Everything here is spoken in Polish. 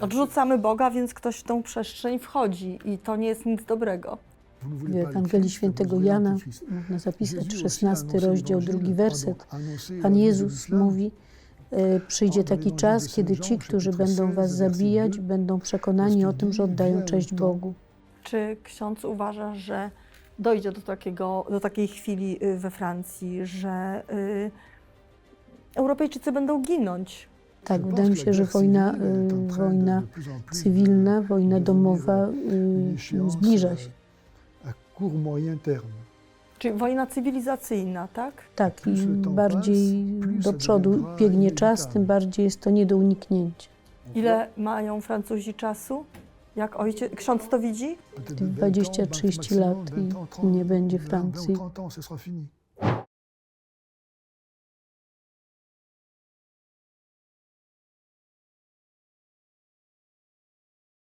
Odrzucamy Boga, więc ktoś w tą przestrzeń wchodzi i to nie jest nic dobrego. W Ewangelii Świętego Jana można zapisać 16 rozdział, drugi werset. Pan Jezus mówi, e, przyjdzie taki czas, kiedy ci, którzy będą was zabijać, będą przekonani o tym, że oddają cześć Bogu. Czy ksiądz uważa, że dojdzie do, takiego, do takiej chwili y, we Francji, że y, Europejczycy będą ginąć? Tak, wydaje mi się, że wojna, e, wojna cywilna, wojna domowa e, zbliża się. Czyli wojna cywilizacyjna, tak? Tak, im bardziej do przodu biegnie czas, tym bardziej jest to nie do uniknięcia. Ile mają Francuzi czasu? Jak ojciec, ksiądz to widzi? Peut-être 20, 30 lat i nie będzie Francji.